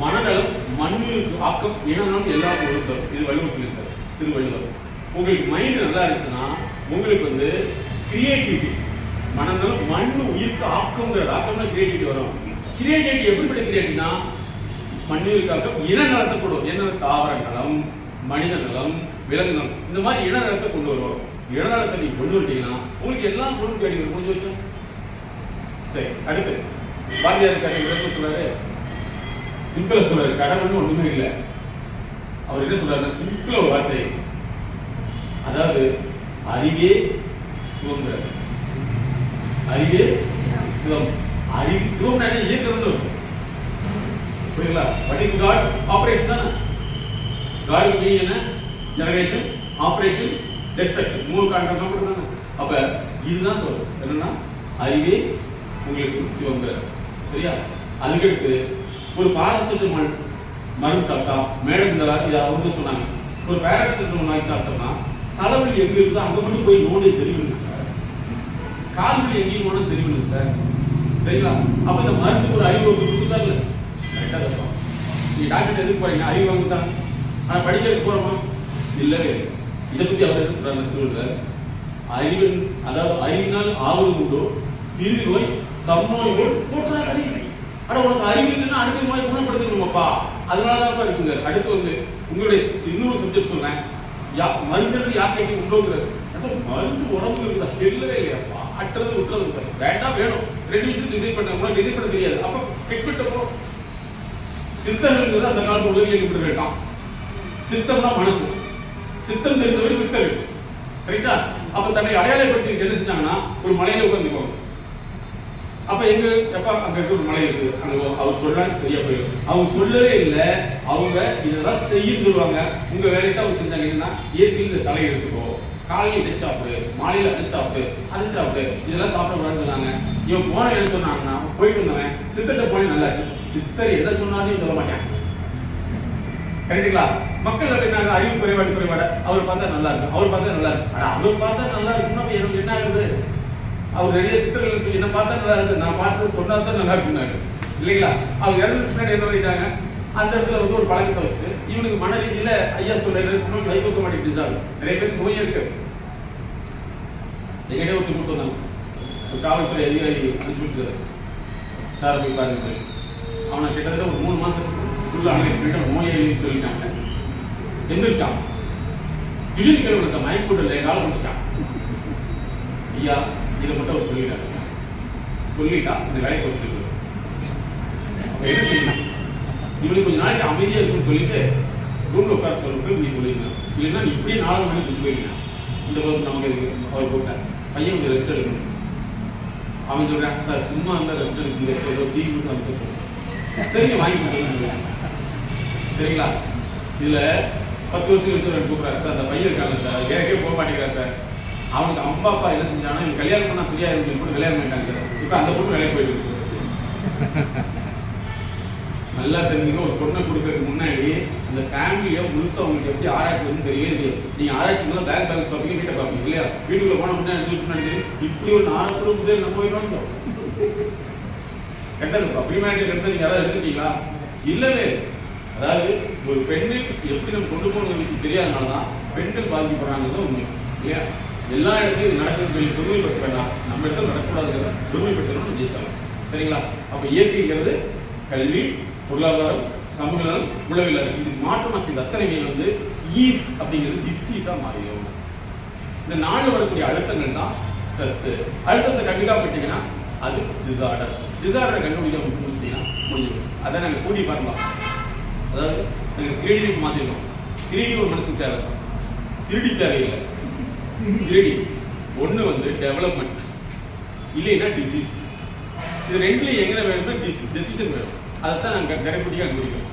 மனநலம் மண்ணிற்கு ஆக்கம் இனநலம் எல்லாம் ஒழுக்கம் இது வள்ளுவர் சொல்லியிருக்காரு திருவள்ளுவர். உங்களுக்கு மைண்ட் நல்லா இருந்துச்சுன்னா உங்களுக்கு வந்து கிரியேட்டிவிட்டி மனநலம் மண் உயிர்க்கு ஆக்கம்ங்கிற ஆக்கம்னா கிரியேட்டிவிட்டி வரும். கிரியேட்டிவிட்டி எப்படிப்பட்ட கிரியேட்டிவிட்டினா மண்ணிற்கு ஆக்கம் இனநலத்தை கொண்டு வரும். என்ன தாவர நலம் மனித நலம் விலங்கு நலம் இந்த மாதிரி இனநலத்தை கொண்டு வருவோம் இனநலத்தை நீங்க கொண்டு வந்துட்டீங்கன்னா உங்களுக்கு எல்லாம் பொருள் தேடி முடிஞ்சு வச்சோம் சரி அடுத்து. பாரதியார் கதை விளக்கம் சொல்றாரு? சிம்பிளா சொல்றாரு கடவுள்னு ஒண்ணுமே இல்லை. அவர் என்ன சொல்றாரு சிம்பிளா ஒரு வார்த்தை அதாவது அறிவே சுதந்திரம் அறிவே சிவம். அறிவு சிவம் இயக்கம் இருக்கும் புரியுங்களா வாட் இஸ் காட் ஆபரேஷன் தானே. காட் மீ என்ன? ஜெனரேஷன் ஆபரேஷன் டெஸ்ட்ரக்ஷன் மூணு கான்ட்ராக்ட் தானே அப்ப இதுதான் சொல்றது என்னன்னா அறிவே உங்களுக்கு சிவங்கிற சரியா? அதுக்கடுத்து ஒரு பாராசிட்டமால் மருந்து சாப்பிட்டா மேடம் இந்த இதை அவங்க சொன்னாங்க. ஒரு பாராசிட்டமால் வாங்கி சாப்பிட்டோம்னா தலைவலி எங்க இருக்குதோ அங்க மட்டும் போய் நோனே சரி பண்ணுது சார். கால் வலி எங்கேயும் போனா சரி பண்ணுது சார். சரிங்களா? அப்ப இந்த மருந்து ஒரு அறிவு புதுசா இல்ல? கரெக்டா இருக்கும் நீங்க டாக்டர் எதுக்கு போறீங்க? அறிவு வாங்கிட்டாங்க ஆனா படிக்கிறதுக்கு போறோமா இல்லவே இல்லை. இதை பத்தி அவர் என்ன சொல்றாங்க திருவள்ளுவர் அறிவின் அதாவது அறிவினால் ஆவது உண்டோ இறுதி நோய் தம்நோய்கள் போற்றார் அறிவு ஆனா உனக்கு அறிவு இல்லைன்னா அடுத்த மாதிரி குணப்படுத்தணுமாப்பா அதனாலதான் இருக்குங்க. அடுத்து வந்து உங்களுடைய இன்னொரு சப்ஜெக்ட் சொல்றேன். யா மருந்துறது யாக்கைக்கு உண்டோங்கிறது. அப்ப மருந்து உடம்பு இருக்குதா? இல்லவே இல்லையாப்பா. அற்றது விட்டுறது வேண்டாம் வேணும். ரெண்டு விஷயம் டிசைன் பண்ண உனக்கு டிசைன் பண்ண தெரியாது. அப்ப எக்ஸ்பெக்ட் அப்போ சித்தர்கள் அந்த காலத்து உதவியில் இப்படி வேண்டாம் சித்தம் தான் மனசு. சித்தம் தெரிந்தவரை சித்தர்கள். கரெக்டா அப்ப தன்னை அடையாளப்படுத்தி என்ன செஞ்சாங்கன்னா ஒரு மலையில உட்காந்துக்குவாங்க அப்ப எங்க எப்ப அங்க இருக்க ஒரு மலை இருக்கு? அங்க அவர் சொல்றாங்க சரியா போயிடும். அவங்க சொல்லவே இல்லை. அவங்க இதெல்லாம் செய்யும் சொல்லுவாங்க உங்க வேலையை தான் அவங்க செஞ்சாங்க. என்னன்னா இயற்கையில் இந்த தலை எடுத்துக்கோ. காலையில் இதை சாப்பிடு. மாலையில அதை சாப்பிடு. அது சாப்பிடு. இதெல்லாம் சாப்பிடக்கூடாதுன்னு சொன்னாங்க. இவன் போன என்ன சொன்னாங்கன்னா போயிட்டு வந்தவன் சித்தத்தை போய் நல்லா சித்தர் எதை சொன்னாலும் சொல்ல மாட்டேன். கரெக்டுங்களா மக்கள் அப்படின்னாங்க அறிவு குறைபாடு குறைபாடு. அவர் பார்த்தா நல்லா இருக்கும். அவர் பார்த்தா நல்லா இருக்கும். ஆனா அவர் பார்த்தா நல்லா இருக்கும். எனக்கு என்ன ஆகுது? அவர் நிறைய சித்திரங்கள் சொல்லி என்ன பார்த்தா நல்லா இருக்கு. நான் பார்த்து சொன்னா தான் நல்லா இருக்குனாங்க இல்லைங்களா? அவங்க இறந்து பின்னாடி என்ன பண்ணிட்டாங்க? அந்த இடத்துல வந்து ஒரு பழக்கத்தை வச்சு இவனுக்கு மன ரீதியில ஐயா கைகோசம் பண்ணி டிசார்டர் நிறைய பேருக்கு நோய் இருக்கு. எங்கிட்டே ஒருத்தர் கூட்டு வந்தாங்க. காவல்துறை அதிகாரி அனுப்பிச்சு சார் போய் பாருங்க. அவனை கிட்டத்தட்ட ஒரு மூணு மாசம் ஃபுல்லா அனலைஸ் பண்ணிட்டு நோயை சொல்லிட்டாங்க. எந்திரிச்சான். திடீர்னு கிழவனுக்கு மயக்க போட்டு காலம் முடிச்சிட்டான் ஐயா இதை மட்டும் அவர் சொல்லிட்டாங்க சொல்லிட்டா இந்த வேலையை கொடுத்துட்டு என்ன செய்யணும்? இவனுக்கு கொஞ்ச நாளைக்கு அமைதியா இருக்குன்னு சொல்லிட்டு ரூம்ல உட்கார சொல்லிட்டு நீ சொல்லியிருந்தேன் இல்லைன்னா நீ இப்படியே நாலு மணிக்கு சொல்லி போயிருக்கேன் இந்த போது நமக்கு இருக்கு. அவர் போட்டார். பையன் கொஞ்சம் ரெஸ்ட் எடுக்கணும். அவன் சொல்றான் சார் சும்மா இருந்தா ரெஸ்ட் எடுக்குங்க சார் ஏதோ டிவி மட்டும் வந்து சரிங்க வாங்கி கொடுத்துருங்க சரிங்களா? இதுல பத்து வருஷம் கழிச்சு கூப்பிடுறாரு. சார் அந்த பையன் இருக்காங்க சார். எனக்கே போக மாட்டேங்கிறார் சார்? அவனுக்கு அம்மா அப்பா என்ன செஞ்சானா இவன் கல்யாணம் பண்ணா சரியா இருக்கு கூட கல்யாணம் பண்ணிட்டாங்க. இப்ப அந்த பொண்ணு வேலைக்கு போயிட்டு நல்லா தெரிஞ்சுங்க ஒரு பொண்ணை கொடுக்கறதுக்கு முன்னாடி அந்த ஃபேமிலியை முழுசா உங்களுக்கு எப்படி ஆராய்ச்சி வந்து தெரியவே தெரியும் நீங்க ஆராய்ச்சி முதல்ல பேங்க் பேலன்ஸ் பார்ப்பீங்க வீட்டை பார்ப்பீங்க இல்லையா? வீட்டுக்குள்ள போன முன்னாடி சூஸ் முன்னாடி இப்படி ஒரு நாலு குழு முதல் நம்ம போயிடும் கெட்டது ப்ரீமேரிட்டல் நீங்க யாராவது எடுத்துட்டீங்களா இல்லவே அதாவது ஒரு பெண்ணுக்கு எப்படி நம்ம கொண்டு போகணும் விஷயம் தெரியாதனால தான் பெண்கள் பாதிக்கப்படுறாங்கிறது உண்மை இல்லையா? எல்லா இடத்துலையும் இது நடக்குது சொல்லி வேண்டாம் நம்ம இடத்துல நடக்கக்கூடாதுங்கிற பெற்றணும் ஜெயிச்சாலும் சரிங்களா? அப்ப இயற்கைங்கிறது கல்வி பொருளாதாரம் சமூக நலம் உளவியல் இது மாற்றமா செய்த அத்தனைமே வந்து ஈஸ் அப்படிங்கிறது டிசீஸா மாறிடும். இந்த நாள்ல வரக்கூடிய அழுத்தங்கள் தான் ஸ்ட்ரெஸ் அழுத்தத்தை கண்டிப்பாக பிடிச்சிங்கன்னா அது டிசார்டர் டிசார்டரை கண்டுபிடிக்க முடிஞ்சுட்டீங்கன்னா முடிஞ்சிடும். அதை நாங்கள் கூடி வரலாம் அதாவது நாங்கள் திருடி மாத்திருக்கோம். திருடி ஒரு மனசுக்கு தேவை. திருடி தேவையில்லை. திருடி ஒண்ணு வந்து டெவலப்மெண்ட் இல்லைன்னா டிசீஸ் இது ரெண்டுல எங்க வேணும்னா டிசிஷன் வேணும். அதை தான் நாங்க கடைபிடிக்க அனுமதிக்கிறோம்